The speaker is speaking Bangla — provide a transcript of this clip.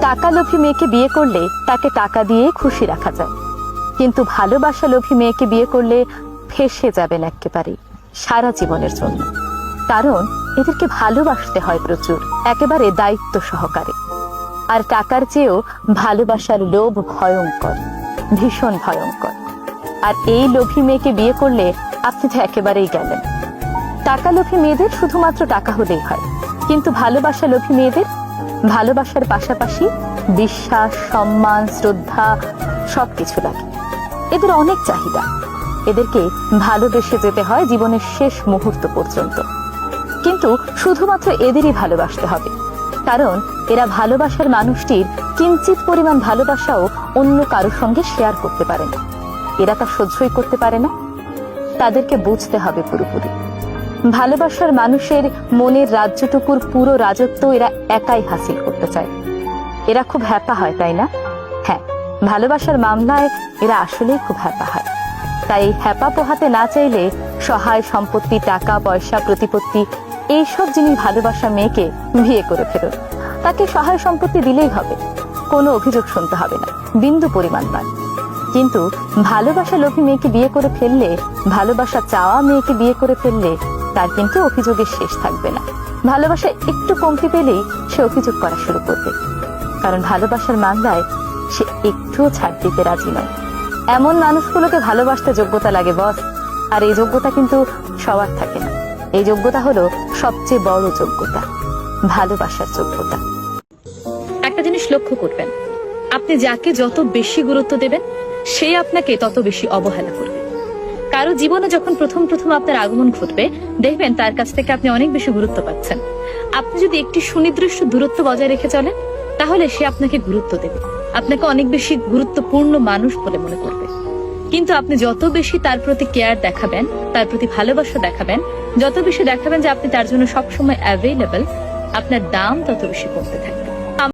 টাকা লোভী মেয়েকে বিয়ে করলে তাকে টাকা দিয়ে খুশি রাখা যায়। কিন্তু ভালোবাসা লোভী মেয়েকে বিয়ে করলে ফেসে যাবেন একেবারে সারা জীবনের জন্য। কারণ এদেরকে ভালোবাসতে হয় প্রচুর, একেবারে দায়িত্ব সহকারে। আর টাকার চেয়েও ভালোবাসার লোভ ভয়ঙ্কর, ভীষণ ভয়ঙ্কর। আর এই লোভী মেয়েকে বিয়ে করলে আপনি তো একেবারেই গেলেন। টাকা লোভী মেয়েদের শুধুমাত্র টাকা হলেই হয়, কিন্তু ভালোবাসা লোভী মেয়েদের ভালোবাসার পাশাপাশি বিশ্বাস, সম্মান, শ্রদ্ধা, সবকিছু লাগে। এদের অনেক চাহিদা। এদেরকে ভালোবেসে যেতে হয় জীবনের শেষ মুহূর্ত পর্যন্ত। কিন্তু শুধুমাত্র এদেরই ভালোবাসতে হবে। কারণ এরা ভালোবাসার মানুষটির কিঞ্চিত পরিমাণ ভালোবাসাও অন্য কারোর সঙ্গে শেয়ার করতে পারে না। এরা তা সহ্যই করতে পারে না। তাদেরকে বুঝতে হবে পুরোপুরি। ভালোবাসার মানুষের মনের রাজ্যটুকুর পুরো রাজত্ব এরা একাই হাসিল করতে চায়। এরা খুব হ্যাপা হয়, তাই না? হ্যাঁ ভালোবাসার মামলায় এরা আসলেই খুব হ্যাপা হয়। তাই হ্যাপা পোহাতে না চাইলে সহায় সম্পত্তি, টাকা, পয়সা, প্রতিপত্তি এইসব জিনিস ভালোবাসা মেয়েকে বিয়ে করে ফেরত তাকে সহায় সম্পত্তি দিলেই হবে। কোনো অভিযোগ শুনতে হবে না, বিন্দু পরিমাণ নয় কিন্তু ভালোবাসা লোভী মেয়েকে বিয়ে করে ফেললে, ভালোবাসা চাওয়া মেয়েকে বিয়ে করে ফেললে তার কিন্তু অভিযোগের শেষ থাকবে না। ভালোবাসা একটু কমতি পেলেই সে অভিযোগ করা শুরু করবে। কারণ ভালোবাসার মামলায় সে একটুও ছাড় দিতে রাজি নয়। এমন মানুষগুলোকে ভালোবাসতে যোগ্যতা লাগে, বস। আর এই যোগ্যতা কিন্তু সবার থাকে না। এই যোগ্যতা হলো সবচেয়ে বড় যোগ্যতা, ভালোবাসার যোগ্যতা। একটা জিনিস লক্ষ্য করবেন। আপনি যাকে যত বেশি গুরুত্ব দেবেন, সে আপনাকে তত বেশি অবহেলা করবে। কারও জীবনে যখন প্রথম প্রথম আপনার আগমন ঘটবে, দেখবেন তার কাছ থেকে আপনি অনেক বেশি গুরুত্ব পাচ্ছেন। আপনি যদি একটি সুনির্দিষ্ট দূরত্ব বজায় রেখে চলেন, তাহলে সে আপনাকে গুরুত্ব দেবে। আপনাকে অনেক বেশি গুরুত্বপূর্ণ মানুষ বলে মনে করবে। কিন্তু আপনি যত বেশি তার প্রতি কেয়ার দেখাবেন, তার প্রতি ভালোবাসা দেখাবেন, যত বেশি দেখাবেন যে আপনি তার জন্য সবসময় অ্যাভেলেবল আপনার দাম তত বেশি কমতে থাকবে।